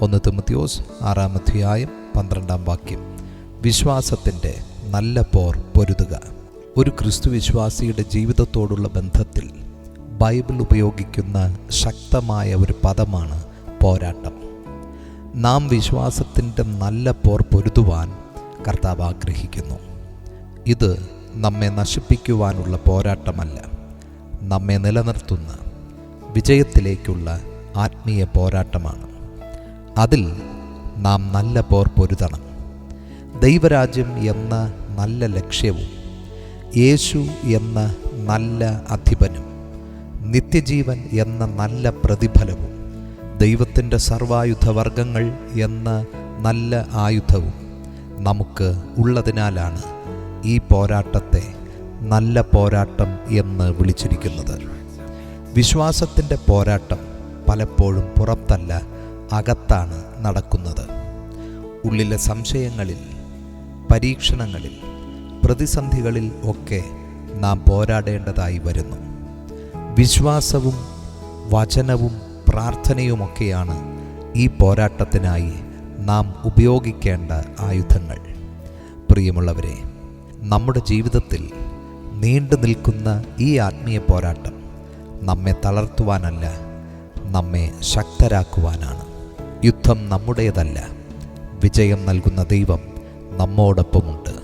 ഒന്ന് ആറാം അധ്യായം പന്ത്രണ്ടാം വാക്യം. വിശ്വാസത്തിന്റെ നല്ല പോർ പൊരുതുക. ഒരു ക്രിസ്തു വിശ്വാസിയുടെ ജീവിതത്തോടുള്ള ബന്ധത്തിൽ ബൈബിൾ ഉപയോഗിക്കുന്ന ശക്തമായ ഒരു പദമാണ് പോരാട്ടം. നാം വിശ്വാസത്തിന്റെ നല്ല പോർ പൊരുതുവാൻ കർത്താവ് ആഗ്രഹിക്കുന്നു. ഇത് നമ്മെ നശിപ്പിക്കുവാനുള്ള പോരാട്ടമല്ല. നമ്മെ നിലനിർത്തുന്ന വിജയത്തിലേക്കുള്ള ആത്മീയ പോരാട്ടമാണ്. അതിൽ നാം നല്ല പോർ പൊരുതണം. ദൈവരാജ്യം എന്ന നല്ല ലക്ഷ്യവും യേശു എന്ന നല്ല അധിപനും നിത്യജീവൻ എന്ന നല്ല പ്രതിഫലവും ദൈവത്തിന്റെ സർവായുധവർഗങ്ങൾ എന്ന നല്ല ആയുധവും നമുക്ക് ഉള്ളതിനാലാണ് ഈ പോരാട്ടത്തെ നല്ല പോരാട്ടം എന്ന് വിളിച്ചിരിക്കുന്നത്. വിശ്വാസത്തിന്റെ പോരാട്ടം പലപ്പോഴും പുറത്തല്ല അകത്താണ് നടക്കുന്നത്. ഉള്ളിലെ സംശയങ്ങളിൽ പരീക്ഷണങ്ങളിൽ പ്രതിസന്ധികളിൽ ഒക്കെ നാം പോരാടേണ്ടതായി വരുന്നു. വിശ്വാസവും വചനവും പ്രാർത്ഥനയുമൊക്കെയാണ് ഈ പോരാട്ടത്തിനായി നാം ഉപയോഗിക്കേണ്ട ആയുധങ്ങൾ. പ്രിയമുള്ളവരെ നമ്മുടെ ജീവിതത്തിൽ നീണ്ടു നിൽക്കുന്ന ഈ ആത്മീയ പോരാട്ടം നമ്മെ തളർത്തുവാനല്ല നമ്മെ ശക്തരാക്കുവാനാണ്. യുദ്ധം നമ്മുടേതല്ല. വിജയം നൽകുന്ന ദൈവം നമ്മോടൊപ്പമുണ്ട്.